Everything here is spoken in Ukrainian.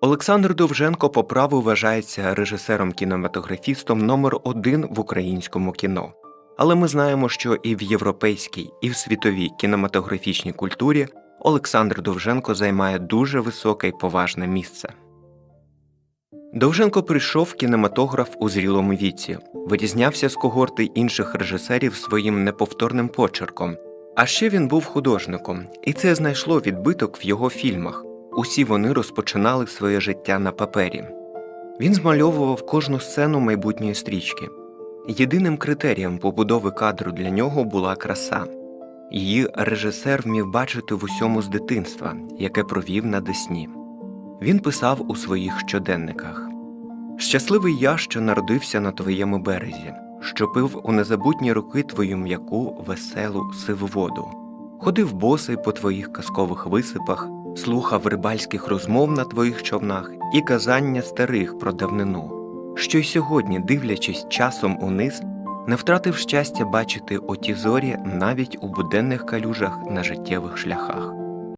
Олександр Довженко по праву вважається режисером-кінематографістом номер один в українському кіно. Але ми знаємо, що і в європейській, і в світовій кінематографічній культурі Олександр Довженко займає дуже високе й поважне місце. Довженко прийшов в кінематограф у зрілому віці, вирізнявся з когорти інших режисерів своїм неповторним почерком. А ще він був художником, і це знайшло відбиток в його фільмах. Усі вони розпочинали своє життя на папері. Він змальовував кожну сцену майбутньої стрічки. Єдиним критерієм побудови кадру для нього була краса. Її режисер вмів бачити в усьому з дитинства, яке провів на Десні. Він писав у своїх щоденниках: Щасливий я, що народився на твоєму березі, що пив у незабутні роки твою м'яку, веселу, сиву воду, ходив босий по твоїх казкових висипах, слухав рибальських розмов на твоїх човнах і казання старих про давнину, що й сьогодні, дивлячись часом униз, не втратив щастя бачити оті зорі навіть у буденних калюжах на життєвих шляхах.